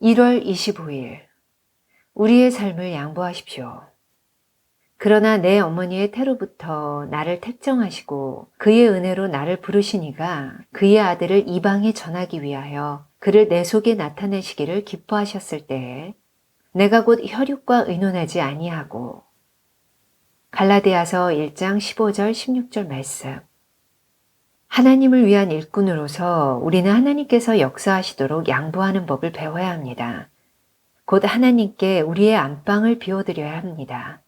1월 25일 우리의 삶을 양보하십시오. 그러나 내 어머니의 태로부터 나를 택정하시고 그의 은혜로 나를 부르시니가 그의 아들을 이방에 전하기 위하여 그를 내 속에 나타내시기를 기뻐하셨을 때에 내가 곧 혈육과 의논하지 아니하고 갈라디아서 1장 15절 16절 말씀 하나님을 위한 일꾼으로서 우리는 하나님께서 역사하시도록 양보하는 법을 배워야 합니다. 곧 하나님께 우리의 안방을 비워드려야 합니다.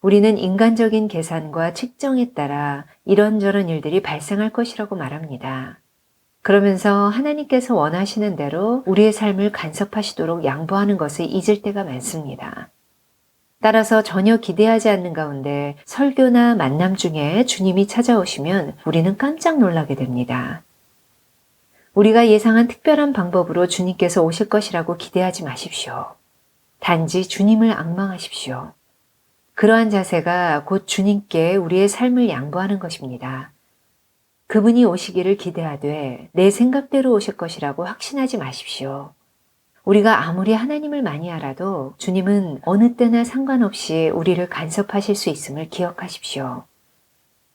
우리는 인간적인 계산과 측정에 따라 이런저런 일들이 발생할 것이라고 말합니다. 그러면서 하나님께서 원하시는 대로 우리의 삶을 간섭하시도록 양보하는 것을 잊을 때가 많습니다. 따라서 전혀 기대하지 않는 가운데 설교나 만남 중에 주님이 찾아오시면 우리는 깜짝 놀라게 됩니다. 우리가 예상한 특별한 방법으로 주님께서 오실 것이라고 기대하지 마십시오. 단지 주님을 악망하십시오. 그러한 자세가 곧 주님께 우리의 삶을 양보하는 것입니다. 그분이 오시기를 기대하되 내 생각대로 오실 것이라고 확신하지 마십시오. 우리가 아무리 하나님을 많이 알아도 주님은 어느 때나 상관없이 우리를 간섭하실 수 있음을 기억하십시오.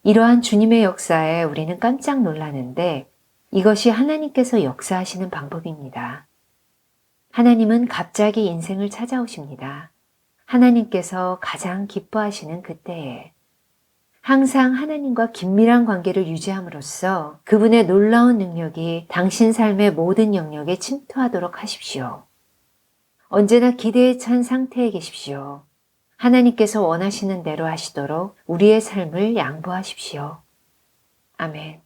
이러한 주님의 역사에 우리는 깜짝 놀라는데 이것이 하나님께서 역사하시는 방법입니다. 하나님은 갑자기 인생을 찾아오십니다. 하나님께서 가장 기뻐하시는 그때에 항상 하나님과 긴밀한 관계를 유지함으로써 그분의 놀라운 능력이 당신 삶의 모든 영역에 침투하도록 하십시오. 언제나 기대에 찬 상태에 계십시오. 하나님께서 원하시는 대로 하시도록 우리의 삶을 양보하십시오. 아멘.